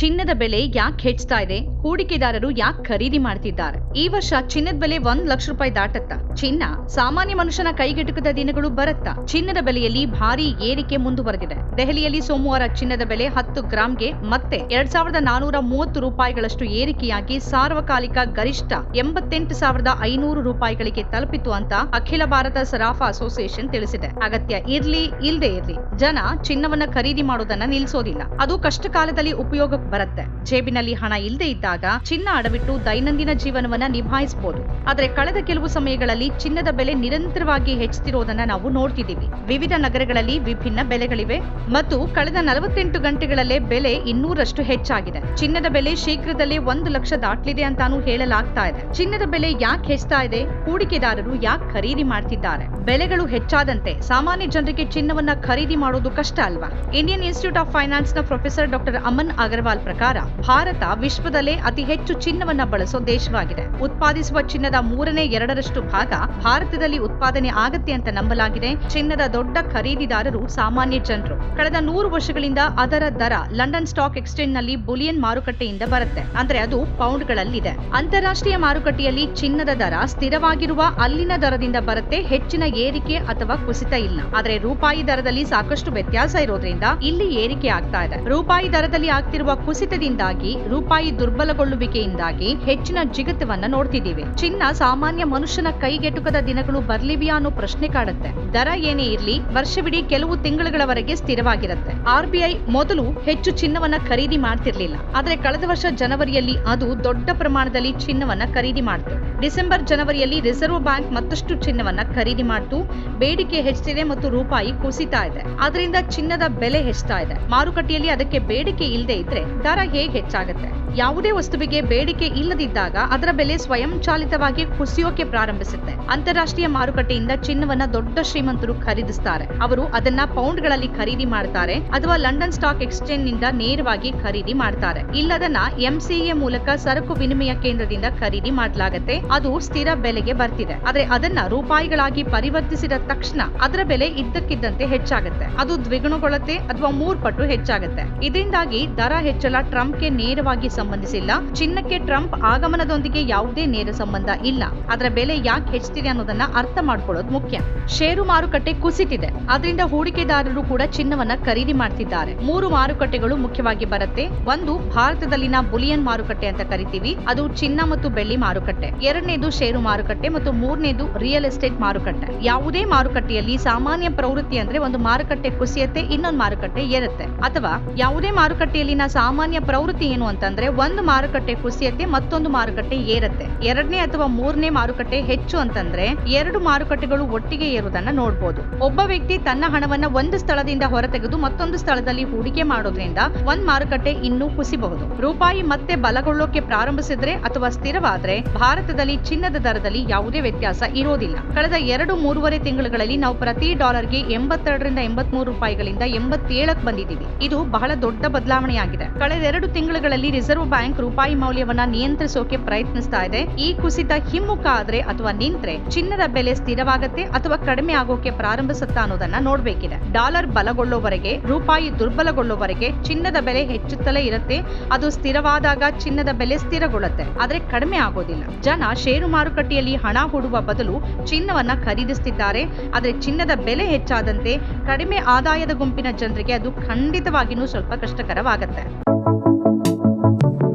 ಚಿನ್ನದ ಬೆಲೆ ಯಾಕೆ ಹೆಚ್ಚುತ್ತಾ ಇದೆ? ಹೂಡಿಕೆದಾರರು ಯಾಕೆ ಖರೀದಿ ಮಾಡ್ತಿದ್ದಾರೆ? ಈ ವರ್ಷ ಚಿನ್ನದ ಬೆಲೆ ಒಂದ್ ಲಕ್ಷ ರೂಪಾಯಿ ದಾಟತ್ತಾ? ಚಿನ್ನ ಸಾಮಾನ್ಯ ಮನುಷ್ಯನ ಕೈಗೆಟುಕದ ದಿನಗಳು ಬರುತ್ತಾ? ಚಿನ್ನದ ಬೆಲೆಯಲ್ಲಿ ಭಾರಿ ಏರಿಕೆ ಮುಂದುವರೆದಿದೆ. ದೆಹಲಿಯಲ್ಲಿ ಸೋಮವಾರ ಚಿನ್ನದ ಬೆಲೆ ಹತ್ತು ಗ್ರಾಂಗೆ ಮತ್ತೆ ಎರಡ್ ಸಾವಿರದ ನಾನೂರ ಮೂವತ್ತು ರೂಪಾಯಿಗಳಷ್ಟು ಏರಿಕೆಯಾಗಿ ಸಾರ್ವಕಾಲಿಕ ಗರಿಷ್ಠ ಎಂಬತ್ತೆಂಟು ಸಾವಿರದ ಐನೂರು ರೂಪಾಯಿಗಳಿಗೆ ತಲುಪಿತು ಅಂತ ಅಖಿಲ ಭಾರತ ಸರಾಫಾ ಅಸೋಸಿಯೇಷನ್ ತಿಳಿಸಿದೆ. ಅಗತ್ಯ ಇರ್ಲಿ ಇಲ್ಲದೆ ಇರ್ಲಿ, ಜನ ಚಿನ್ನವನ್ನ ಖರೀದಿ ಮಾಡೋದನ್ನ ನಿಲ್ಲಿಸೋದಿಲ್ಲ ಅದು ಕಷ್ಟ ಕಾಲದಲ್ಲಿ ಉಪಯೋಗಕ್ಕೆ ಬರುತ್ತೆ. ಜೇಬಿನಲ್ಲಿ ಹಣ ಇಲ್ಲದೆ ಇದ್ದಾಗ ಚಿನ್ನ ಅಡವಿಟ್ಟು ದೈನಂದಿನ ಜೀವನವನ್ನ ನಿಭಾಯಿಸಬಹುದು ಆದ್ರೆ ಕಳೆದ ಕೆಲವು ಸಮಯಗಳಲ್ಲಿ ಚಿನ್ನದ ಬೆಲೆ ನಿರಂತರವಾಗಿ ಹೆಚ್ಚುತ್ತಿರುವುದನ್ನ ನಾವು ನೋಡ್ತಿದ್ದೀವಿ. ವಿವಿಧ ನಗರಗಳಲ್ಲಿ ವಿಭಿನ್ನ ಬೆಲೆಗಳಿವೆ ಮತ್ತು ಕಳೆದ ನಲವತ್ತೆಂಟು ಗಂಟೆಗಳಲ್ಲೇ ಬೆಲೆ ಇನ್ನೂರಷ್ಟು ಹೆಚ್ಚಾಗಿದೆ. ಚಿನ್ನದ ಬೆಲೆ ಶೀಘ್ರದಲ್ಲೇ ಒಂದು ಲಕ್ಷ ದಾಟ್ಲಿದೆ ಅಂತಾನೂ ಹೇಳಲಾಗ್ತಾ ಇದೆ. ಚಿನ್ನದ ಬೆಲೆ ಯಾಕೆ ಹೆಚ್ಚುತ್ತಾ ಇದೆ? ಹೂಡಿಕೆದಾರರು ಯಾಕೆ ಖರೀದಿ ಮಾಡ್ತಿದ್ದಾರೆ? ಬೆಲೆಗಳು ಹೆಚ್ಚಾದಂತೆ ಸಾಮಾನ್ಯ ಜನರಿಗೆ ಚಿನ್ನವನ್ನ ಖರೀದಿ ಮಾಡೋದು ಕಷ್ಟ ಅಲ್ವಾ? ಇಂಡಿಯನ್ ಇನ್ಸ್ಟಿಟ್ಯೂಟ್ ಆಫ್ ಫೈನಾನ್ಸ್ನ ಪ್ರೊಫೆಸರ್ ಡಾಕ್ಟರ್ ಅಮನ್ ಅಗರ್ವಾಲ್ ಪ್ರಕಾರ ಭಾರತ ವಿಶ್ವದಲ್ಲೇ ಅತಿ ಹೆಚ್ಚು ಚಿನ್ನವನ್ನ ಬಳಸೋ ದೇಶವಾಗಿದೆ. ಉತ್ಪಾದಿಸುವ ಚಿನ್ನದ ಮೂರನೇ ಎರಡರಷ್ಟು ಭಾಗ ಭಾರತದಲ್ಲಿ ಉತ್ಪಾದನೆ ಆಗತ್ತೆ ಅಂತ ನಂಬಲಾಗಿದೆ. ಚಿನ್ನದ ದೊಡ್ಡ ಖರೀದಿದಾರರು ಸಾಮಾನ್ಯ ಜನರು. ಕಳೆದ ನೂರು ವರ್ಷಗಳಿಂದ ಅದರ ದರ ಲಂಡನ್ ಸ್ಟಾಕ್ ಎಕ್ಸ್ಚೇಂಜ್ನಲ್ಲಿ ಬುಲಿಯನ್ ಮಾರುಕಟ್ಟೆಯಿಂದ ಬರುತ್ತೆ. ಅಂದ್ರೆ ಅದು ಪೌಂಡ್ಗಳಲ್ಲಿದೆ. ಅಂತಾರಾಷ್ಟ್ರೀಯ ಮಾರುಕಟ್ಟೆಯಲ್ಲಿ ಚಿನ್ನದ ದರ ಸ್ಥಿರವಾಗಿರುವ ಅಲ್ಲಿನ ದರದಿಂದ ಬರುತ್ತೆ, ಹೆಚ್ಚಿನ ಏರಿಕೆ ಅಥವಾ ಕುಸಿತ ಇಲ್ಲ. ಆದ್ರೆ ರೂಪಾಯಿ ದರದಲ್ಲಿ ಸಾಕಷ್ಟು ವ್ಯತ್ಯಾಸ ಇರೋದ್ರಿಂದ ಇಲ್ಲಿ ಏರಿಕೆ ಆಗ್ತಾ ಇದೆ. ರೂಪಾಯಿ ದರದಲ್ಲಿ ಆಗ್ತಿರುವ ಕುಸಿತದಿಂದಾಗಿ, ರೂಪಾಯಿ ದುರ್ಬಲಗೊಳ್ಳುವಿಕೆಯಿಂದಾಗಿ ಹೆಚ್ಚಿನ ಜಿಗತವನ್ನ ನೋಡ್ತಿದ್ದೀವಿ. ಚಿನ್ನ ಸಾಮಾನ್ಯ ಮನುಷ್ಯನ ಕೈಗೆಟುಕದ ದಿನಗಳು ಬರ್ಲಿವಿಯಾ ಅನ್ನೋ ಪ್ರಶ್ನೆ ಕಾಡುತ್ತೆ. ದರ ಏನೇ ಇರ್ಲಿ, ವರ್ಷವಿಡೀ ಕೆಲವು ತಿಂಗಳುಗಳವರೆಗೆ ಸ್ಥಿರವಾಗಿರುತ್ತೆ. ಆರ್ಬಿಐ ಮೊದಲು ಹೆಚ್ಚು ಚಿನ್ನವನ್ನ ಖರೀದಿ ಮಾಡ್ತಿರ್ಲಿಲ್ಲ. ಆದ್ರೆ ಕಳೆದ ವರ್ಷ ಜನವರಿಯಲ್ಲಿ ಅದು ದೊಡ್ಡ ಪ್ರಮಾಣದಲ್ಲಿ ಚಿನ್ನವನ್ನ ಖರೀದಿ ಮಾಡ್ತು. ಡಿಸೆಂಬರ್ ಜನವರಿಯಲ್ಲಿ ರಿಸರ್ವ್ ಬ್ಯಾಂಕ್ ಮತ್ತಷ್ಟು ಚಿನ್ನವನ್ನ ಖರೀದಿ ಮಾಡ್ತು. ಬೇಡಿಕೆ ಹೆಚ್ಚಿದೆ ಮತ್ತು ರೂಪಾಯಿ ಕುಸಿತಾ ಇದೆ. ಅದರಿಂದ ಚಿನ್ನದ ಬೆಲೆ ಹೆಚ್ಚುತ್ತಾ ಇದೆ. ಮಾರುಕಟ್ಟೆಯಲ್ಲಿ ಅದಕ್ಕೆ ಬೇಡಿಕೆ ಇಲ್ಲದೆ ಇದ್ರೆ ದರ ಹೇಗೆ ಹೆಚ್ಚಾಗುತ್ತೆ? ಯಾವುದೇ ವಸ್ತುವಿಗೆ ಬೇಡಿಕೆ ಇಲ್ಲದಿದ್ದಾಗ ಅದರ ಬೆಲೆ ಸ್ವಯಂಚಾಲಿತವಾಗಿ ಕುಸಿಯೋಕೆ ಪ್ರಾರಂಭಿಸುತ್ತೆ. ಅಂತಾರಾಷ್ಟ್ರೀಯ ಮಾರುಕಟ್ಟೆಯಿಂದ ಚಿನ್ನವನ್ನ ದೊಡ್ಡ ಶ್ರೀಮಂತರು ಖರೀದಿಸ್ತಾರೆ. ಅವರು ಅದನ್ನ ಪೌಂಡ್ಗಳಲ್ಲಿ ಖರೀದಿ ಮಾಡ್ತಾರೆ ಅಥವಾ ಲಂಡನ್ ಸ್ಟಾಕ್ ಎಕ್ಸ್ಚೇಂಜ್ನಿಂದ ನೇರವಾಗಿ ಖರೀದಿ ಮಾಡ್ತಾರೆ. ಇಲ್ಲದನ್ನ ಎಂಸಿಎ ಮೂಲಕ ಸರಕು ವಿನಿಮಯ ಕೇಂದ್ರದಿಂದ ಖರೀದಿ ಮಾಡಲಾಗುತ್ತೆ. ಅದು ಸ್ಥಿರ ಬೆಲೆಗೆ ಬರ್ತಿದೆ. ಆದ್ರೆ ಅದನ್ನ ರೂಪಾಯಿಗಳಾಗಿ ಪರಿವರ್ತಿಸಿದ ತಕ್ಷಣ ಅದರ ಬೆಲೆ ಇದ್ದಕ್ಕಿದ್ದಂತೆ ಹೆಚ್ಚಾಗುತ್ತೆ. ಅದು ದ್ವಿಗುಣಗೊಳ್ಳುತ್ತೆ ಅಥವಾ ಮೂರ್ ಪಟ್ಟು ಹೆಚ್ಚಾಗುತ್ತೆ. ಇದರಿಂದಾಗಿ ದರ ಹೆಚ್ಚಳ ಟ್ರಂಪ್ಗೆ ನೇರವಾಗಿ ಸಂಬಂಧಿಸಿಲ್ಲ. ಚಿನ್ನಕ್ಕೆ ಟ್ರಂಪ್ ಆಗಮನದೊಂದಿಗೆ ಯಾವುದೇ ನೇರ ಸಂಬಂಧ ಇಲ್ಲ. ಅದರ ಬೆಲೆ ಯಾಕೆ ಹೆಚ್ಚುತ್ತಿದೆ ಅನ್ನೋದನ್ನ ಅರ್ಥ ಮಾಡ್ಕೊಳ್ಳೋದು ಮುಖ್ಯ. ಷೇರು ಮಾರುಕಟ್ಟೆ ಕುಸಿತಿದೆ. ಅದರಿಂದ ಹೂಡಿಕೆದಾರರು ಕೂಡ ಚಿನ್ನವನ್ನ ಖರೀದಿ ಮಾಡ್ತಿದ್ದಾರೆ. ಮೂರು ಮಾರುಕಟ್ಟೆಗಳು ಮುಖ್ಯವಾಗಿ ಬರುತ್ತೆ. ಒಂದು, ಭಾರತದಲ್ಲಿನ ಬುಲಿಯನ್ ಮಾರುಕಟ್ಟೆ ಅಂತ ಕರಿತೀವಿ. ಅದು ಚಿನ್ನ ಮತ್ತು ಬೆಳ್ಳಿ ಮಾರುಕಟ್ಟೆ. ಎರಡನೇದು ಷೇರು ಮಾರುಕಟ್ಟೆ ಮತ್ತು ಮೂರನೇದು ರಿಯಲ್ ಎಸ್ಟೇಟ್ ಮಾರುಕಟ್ಟೆ. ಯಾವುದೇ ಮಾರುಕಟ್ಟೆಯಲ್ಲಿ ಸಾಮಾನ್ಯ ಪ್ರವೃತ್ತಿ ಅಂದ್ರೆ ಒಂದು ಮಾರುಕಟ್ಟೆ ಕುಸಿಯತ್ತೆ, ಇನ್ನೊಂದು ಮಾರುಕಟ್ಟೆ ಏರುತ್ತೆ. ಅಥವಾ ಯಾವುದೇ ಮಾರುಕಟ್ಟೆಯಲ್ಲಿನ ಸಾಮಾನ್ಯ ಪ್ರವೃತ್ತಿ ಏನು ಅಂತಂದ್ರೆ ಒಂದು ಮಾರುಕಟ್ಟೆ ಕುಸಿಯತ್ತೆ, ಮತ್ತೊಂದು ಮಾರುಕಟ್ಟೆ ಏರತ್ತೆ. ಎರಡನೇ ಅಥವಾ ಮೂರನೇ ಮಾರುಕಟ್ಟೆ ಹೆಚ್ಚು ಅಂತಂದ್ರೆ ಎರಡು ಮಾರುಕಟ್ಟೆಗಳು ಒಟ್ಟಿಗೆ ಏರುವುದನ್ನ ನೋಡಬಹುದು ಒಬ್ಬ ವ್ಯಕ್ತಿ ತನ್ನ ಹಣವನ್ನ ಒಂದು ಸ್ಥಳದಿಂದ ಹೊರತೆಗೆದು ಮತ್ತೊಂದು ಸ್ಥಳದಲ್ಲಿ ಹೂಡಿಕೆ ಮಾಡೋದ್ರಿಂದ ಒಂದ್ ಮಾರುಕಟ್ಟೆ ಇನ್ನೂ ಕುಸಿಬಹುದು. ರೂಪಾಯಿ ಮತ್ತೆ ಬಲಗೊಳ್ಳೋಕೆ ಪ್ರಾರಂಭಿಸಿದ್ರೆ ಅಥವಾ ಸ್ಥಿರವಾದ್ರೆ ಭಾರತದಲ್ಲಿ ಚಿನ್ನದ ದರದಲ್ಲಿ ಯಾವುದೇ ವ್ಯತ್ಯಾಸ ಇರೋದಿಲ್ಲ. ಕಳೆದ ಎರಡು ಮೂರುವರೆ ತಿಂಗಳುಗಳಲ್ಲಿ ನಾವು ಪ್ರತಿ ಡಾಲರ್ಗೆ ಎಂಬತ್ತೆರಡರಿಂದ ಎಂಬತ್ಮೂರು ರೂಪಾಯಿಗಳಿಂದ ಎಂಬತ್ತೇಳಕ್ ಬಂದಿದ್ದೀವಿ. ಇದು ಬಹಳ ದೊಡ್ಡ ಬದಲಾವಣೆಯಾಗಿದೆ. ಕಳೆದ ಎರಡು ತಿಂಗಳುಗಳಲ್ಲಿ ರಿಸರ್ವ್ ಬ್ಯಾಂಕ್ ರೂಪಾಯಿ ಮೌಲ್ಯವನ್ನ ನಿಯಂತ್ರಿಸೋಕೆ ಪ್ರಯತ್ನಿಸ್ತಾ ಇದೆ. ಈ ಕುಸಿತ ಹಿಮ್ಮುಖ ಆದ್ರೆ ಅಥವಾ ನಿಂತ್ರೆ ಚಿನ್ನದ ಬೆಲೆ ಸ್ಥಿರವಾಗತ್ತೆ ಅಥವಾ ಕಡಿಮೆ ಆಗೋಕೆ ಪ್ರಾರಂಭಿಸುತ್ತಾ ಅನ್ನೋದನ್ನ ನೋಡ್ಬೇಕಿದೆ. ಡಾಲರ್ ಬಲಗೊಳ್ಳೋವರೆಗೆ ರೂಪಾಯಿ ದುರ್ಬಲಗೊಳ್ಳೋವರೆಗೆ ಚಿನ್ನದ ಬೆಲೆ ಹೆಚ್ಚುತ್ತಲೇ ಇರುತ್ತೆ. ಅದು ಸ್ಥಿರವಾದಾಗ ಚಿನ್ನದ ಬೆಲೆ ಸ್ಥಿರಗೊಳ್ಳುತ್ತೆ. ಆದ್ರೆ ಕಡಿಮೆ ಆಗೋದಿಲ್ಲ. ಜನ ಷೇರು ಮಾರುಕಟ್ಟೆಯಲ್ಲಿ ಹಣ ಹೂಡುವ ಬದಲು ಚಿನ್ನವನ್ನ ಖರೀದಿಸ್ತಿದ್ದಾರೆ. ಆದ್ರೆ ಚಿನ್ನದ ಬೆಲೆ ಹೆಚ್ಚಾದಂತೆ ಕಡಿಮೆ ಆದಾಯದ ಗುಂಪಿನ ಜನರಿಗೆ ಅದು ಖಂಡಿತವಾಗಿಯೂ ಸ್ವಲ್ಪ ಕಷ್ಟಕರವಾಗತ್ತೆ. Thank you.